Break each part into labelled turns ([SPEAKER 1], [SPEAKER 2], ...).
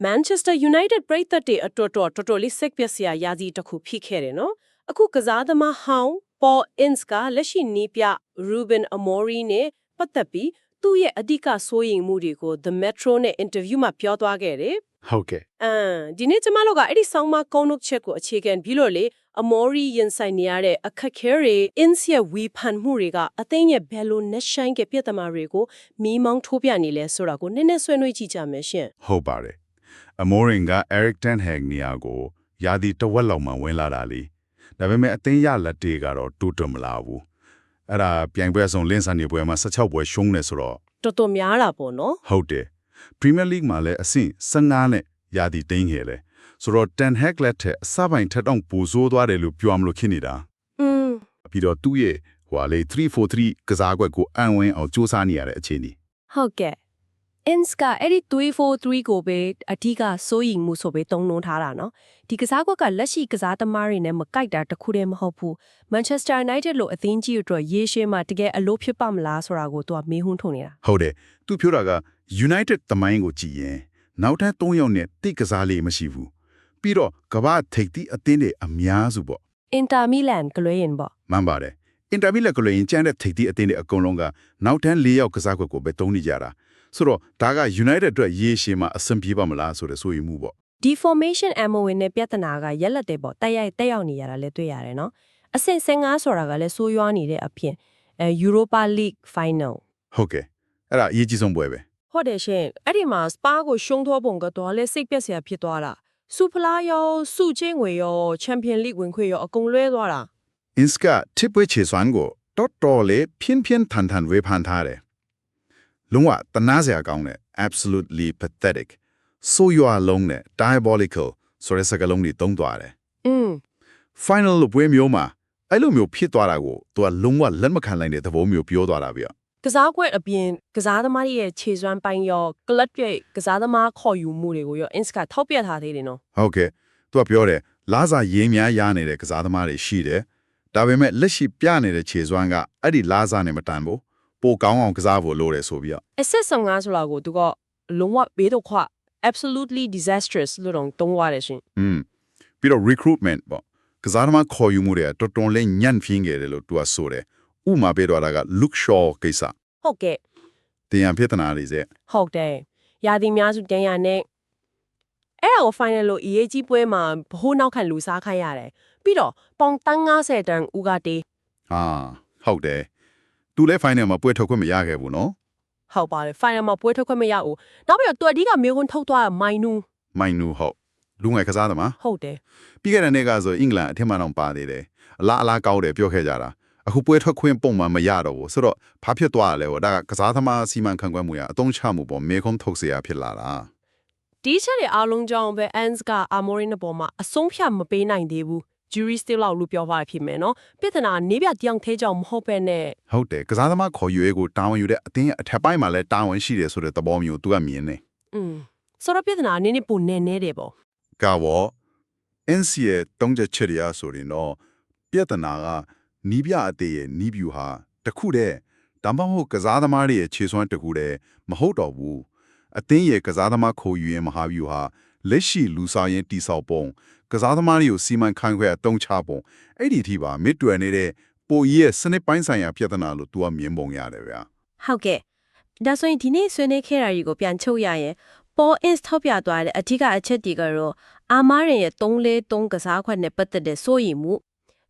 [SPEAKER 1] Manchester United ပရိသတ်တွေအတော်တော်တော်တော်လေးစိတ်ပျက်စရာရာကြီးတစ်ခုဖြစ်ခဲ့တယ်နော်အခုကစားသမားဟောင်း Paul Ince ကလက်ရှိနီးပြ Ruben Amorim နဲ့ပတ်သက်ပြီးသူ့ရဲ့အဓိကစိုးရိမ်မှုတွေကို The Metro နဲ့ interview မှာပြောသွားခဲ့တယ်
[SPEAKER 2] ဟုတ်ကဲ့
[SPEAKER 1] အမ်ဒီနေ့ကျမတို့ကအဲ့ဒီဆောင်းမကုန်းနုတ်ချက်ကိုအခြေခံပြီးလို့လေအမော်ရီရင်ဆိုင်နေရတဲ့အခက်ခဲတွေ ins ရဲ့ဝီဖန်မှုတွေကအသိရဲ့ဘယ်လိုနဲ့ဆိုင်ကပြဿနာတွေကိုမီးမောင်းထိုးပြနေလဲဆိုတာကိုနည်းနည်းဆွေးနွေးကြည့်ကြမယ်ရှင်
[SPEAKER 2] ဟုတ်ပါတယ် အမိုးရင်က Eric Ten Hag နေရာကိုယာဒီတဝက်လောက်မှဝင်လာတာလေဒါပေမဲ့အသိရလက်တွေကတော့တူတူမလာဘူးအဲ့ဒါပြိုင်ပွဲဆောင်လင်းစံနေပွဲမှာ16ပွဲရှုံးနေဆိုတော့
[SPEAKER 1] တော်တော်များတာပေါ့နော်
[SPEAKER 2] ဟုတ်တယ် Premier League မှာလည်းအဆင့်15နဲ့ယာဒီတင်းခဲ့လေဆိုတော့ Ten Hag လက်ထက်အစပိုင်းထက်တော့ပူဆိုးသွားတယ်လို့ပြောမလို့ဖြစ်နေတာ
[SPEAKER 1] อืม
[SPEAKER 2] ပြီးတော့သူ့ရဲ့ဟိုဟာလေ343ကစားကွက်ကိုအံဝင်အောင်စူးစမ်းနေရတဲ့အခြေအနေ
[SPEAKER 1] ဟုတ်ကဲ့ ins ကအဲ့ဒီ343ကိုပဲအဓိကစိုးရိမ်မှုဆိုပဲတုံးနှုံထားတာနော်ဒီကစားကွက်ကလက်ရှိကစားသမားတွေနဲ့မကိုက်တာတခုတည်းမဟုတ်ဘူး Manchester United လို့အသင်းကြီးအတွက်ရေရှည်မှာတကယ်အလို့ဖြစ်ပါမလားဆိုတာကိုသူကမေးခွန်းထုတ်နေတာ
[SPEAKER 2] ဟုတ်တယ်သူပြောတာက United သမိုင်းကိုကြည့်ရင်နောက်ထပ်3ယောက်နဲ့တိတ်ကစားလေးမရှိဘူးပြီးတော့ကမ္ဘာထိပ်သီးအသင်းတွေအများစုပေါ့
[SPEAKER 1] Inter Milan ကလွဲရင်ပေါ့
[SPEAKER 2] မှန်ပါတယ်အင်တာဗီလက်ကလေးရင်ကျန်တဲ့ထိပ်သီးအသင်းတွေအကုန်လုံးကနောက်ထပ်၄ယောက်ကစားကွက်ကိုပဲတုံးနေကြတာ ဆိုတော့ဒါက United အတွက်ရေရှည်မှာအဆင်ပြေပါမလားဆိုတဲ့ဆိုရင်မှုပေါ့
[SPEAKER 1] deformation ammo ဝင်တဲ့ပြဿနာကရက်လက်တဲ့ပေါ့တက်ရိုက်တက်ရောက်နေရတာလည်းတွေ့ရတယ်နော်အဆင့်15ဆိုတာကလည်းဆိုးရွားနေတဲ့အဖြစ်အဲ Europa League Final
[SPEAKER 2] ဟုတ်ကဲ့အဲ့ဒါအရေးကြီးဆုံးပွဲပဲ
[SPEAKER 1] ဟုတ်တယ်ရှင်အဲ့ဒီမှာ Spa ကိုရှုံးသောပုံကတော့လည်းစိတ်ပျက်စရာဖြစ်သွားတာစူဖလားရောစုချင်းငွေရော Champion League ဝင်ခွင့်ရောအကုန်လွဲသွားတာ
[SPEAKER 2] Inska တစ်ပွဲချေစွမ်းကိုတော်တော်လေးဖြင်းဖြင်းထန်ထန်ဝေဖန်ထားတယ် လုံးဝတနာစရာကောင်းတယ် absolutely pathetic ဆိုရွာလုံးနဲ့ diabolical ဆိုတဲ့စကားလုံးတွေတုံးသွားတယ်
[SPEAKER 1] อืม
[SPEAKER 2] final လို့ပွဲမျိုးမှာအဲ့လိုမျိုးဖြစ်သွားတာကိုသူကလုံးဝလက်မခံနိုင်တဲ့သဘောမျိုးပြောသွားတာဗျ
[SPEAKER 1] ကစားကွက်အပြင်ကစားသမားတွေရဲ့ခြေစွမ်းပိုင်းရောကလပ်ရဲ့ကစားသမားခေါ်ယူမှုတွေကိုရော Inska ထောက်ပြထားသေးတယ်နော်
[SPEAKER 2] ဟုတ်ကဲ့သူကပြောတယ်လာစာရင်းများရနေတဲ့ကစားသမားတွေရှိတယ်ဒါပေမဲ့လက်ရှိပြနေတဲ့ခြေစွမ်းကအဲ့ဒီလာစာနဲ့မတန်ဘူး ပိုကောင်းအောင်ကစားဖို့လိုတယ်ဆိုပြီးတော့
[SPEAKER 1] asset 15ဆိုတာကိုသူကလုံးဝဘေးတော့ခွ absolutely disastrous လို့တော့တုံးသွားတယ်ရှင်
[SPEAKER 2] อืมပြီးတော့ recruitment ပေါ့ကစားသမားခေါ်ယူမှုတွေကတော်တော်လေးညံ့ဖျင်းခဲ့တယ်လို့သူကဆိုတယ်ဥမာပေးတော့တာက Luke Shaw ကိစ္စ
[SPEAKER 1] ဟုတ်ကဲ့
[SPEAKER 2] တင်ရန်ဖြစ်တနာတွေစေ
[SPEAKER 1] ဟုတ်တယ်ရာသီများစုတန်ရနဲ့အဲ့ဒါကို final လို့အရေးကြီးပွဲမှာဘိုးနောက်ခံလူစားခိုင်းရတယ်ပြီးတော့ပေါင်တန်း90တန်ဦးကတေး
[SPEAKER 2] ဟာဟုတ်တယ် သူလည်း final မှာပွဲထုတ်ခွင့်မရခဲ့ဘူးနော်
[SPEAKER 1] ဟုတ်ပါတယ် final မှာပွဲထုတ်ခွင့်မရဘူးနောက်ပြီးတော့သူအဓိကမျိုးခွန်းထုတ်သွားတာမိုင်နူ
[SPEAKER 2] မိုင်နူဟုတ်လူငယ်ကစားသမား
[SPEAKER 1] ဟုတ်တယ်
[SPEAKER 2] ပြီးခဲ့တဲ့နေ့ကဆိုအင်္ဂလန်အထက်မှတော့ပါသေးတယ်အလားအလားကောင်းတယ်ပြောခဲ့ကြတာအခုပွဲထွက်ခွင့်ပုံမှန်မရတော့ဘူးဆိုတော့ဘာဖြစ်သွားလဲဟောဒါကကစားသမားစီမံခန့်ခွဲမှုရအတုံးချမှုပေါ့မေခုံးထုတ်เสียဖြစ်လာတာ
[SPEAKER 1] ဒီချက်တွေအားလုံးကြောင့်ပဲ ants က amorin ပေါ်မှာအဆုံးဖြတ်မပေးနိုင်သေးဘူး jury still လောက်လို့ပြောပါဖြစ်မယ်နော်ပြဿနာနေပြတယောက်သေးကြောင့်မဟုတ်ပဲနဲ့
[SPEAKER 2] ဟုတ်တယ်ကစားသမားခေါ်ယူရေးကိုတာဝန်ယူတဲ့အတင်းရဲ့အထက်ပိုင်းမှာလည်းတာဝန်ရှိတယ်ဆိုတဲ့သဘောမျိုးသူကမြင်နေ
[SPEAKER 1] อืมဆိုတော့ပြဿနာနည်းနည်းပုံနေနေတယ်ပေါ့
[SPEAKER 2] ကဘော NC ရဲ့တုံးချက်ချက်ရဆိုရင်တော့ပြဿနာကနီးပြအသေးရဲ့နီးပြူဟာတစ်ခုတည်းဒါမှမဟုတ်ကစားသမားတွေရဲ့ခြေစွမ်းတစ်ခုတည်းမဟုတ်တော့ဘူးအသင်းရဲ့ကစားသမားခေါ်ယူရင်မဟာဗျူဟာ လက်ရှိလူစားရင်တိဆောက်ပုံကစားသမားတွေကိုစီမံခန့်ခွဲအသုံးချပုံအဲ့ဒီအထိပါမစ်တွယ်နေတဲ့ပိုကြီးရဲ့စနစ်ပိုင်းဆိုင်ရာပြဿနာလို့သူကမြင်ပုံရတယ်ဗျာ
[SPEAKER 1] ဟုတ်ကဲ့ဒါဆိုရင်ဒီနေ့ဆွေးနွေးခဲ့တာကြီးကိုပြန်ချုပ်ရရင် Paul Ince ထောက်ပြသွားတဲ့အထူးအချက်တွေကတော့အာမားရင်ရဲ့3-4-3ကစားခွက်နဲ့ပတ်သက်တဲ့စိုးရိမ်မှု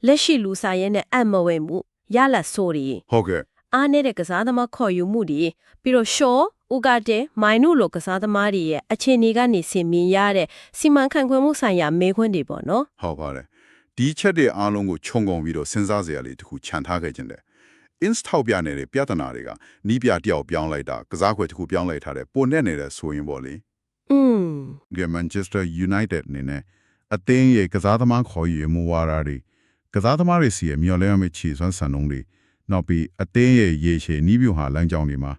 [SPEAKER 1] လက်ရှိလူစားရဲနဲ့အံ့မဝဲမှုရလတ်ဆိုရီ
[SPEAKER 2] ဟုတ်ကဲ့
[SPEAKER 1] အားနေတဲ့ကစားသမားခေါ်ယူမှုတွေပြီးတော့ Shaw ဥကတဲ့မိုင်နုလိုကစားသမားတွေရဲ့အခြေအနေကနေဆင်မြင်ရတဲ့စီမံခန့်ခွဲမှုဆိုင်ရာမေးခွန်းတွေပေါ့နော်
[SPEAKER 2] ဟုတ်ပါတယ်ဒီချက်တွေအားလုံးကိုခြုံငုံပြီးတော့စဉ်းစားစရာလေးတစ်ခုခြံထားခဲ့ခြင်းတယ် inst ထောက်ပြနေတဲ့ပြဿနာတွေကနီးပြတယောက်ပြောင်းလိုက်တာကစားခွေတစ်ခုပြောင်းလိုက်ထားတဲ့ပုံနဲ့နေတဲ့ဆိုရင်ပေါ့လေ
[SPEAKER 1] อืม
[SPEAKER 2] ဒီ Manchester United အနေနဲ့အသင်းရဲ့ကစားသမားခေါ်ယူမှုဝါဒတွေကစားသမားတွေစီရဲ့မျော်လင့်ရမယ့်ခြေစွမ်းစံနှုန်းတွေနောက်ပြီးအသင်းရဲ့ရေရှည်နီးပြူဟာလမ်းကြောင်းတွေမှာ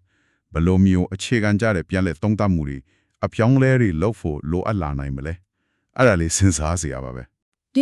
[SPEAKER 2] ဘယ်လိုမျိုးအခြေခံကြတဲ့ပြန်လက်သုံးသပ်မှုတွေအပြောင်းလဲတွေလုပ်ဖို့လိုအပ်လာနိုင်မလဲအဲ့ဒါလေးစဉ်းစားစရာပါပဲ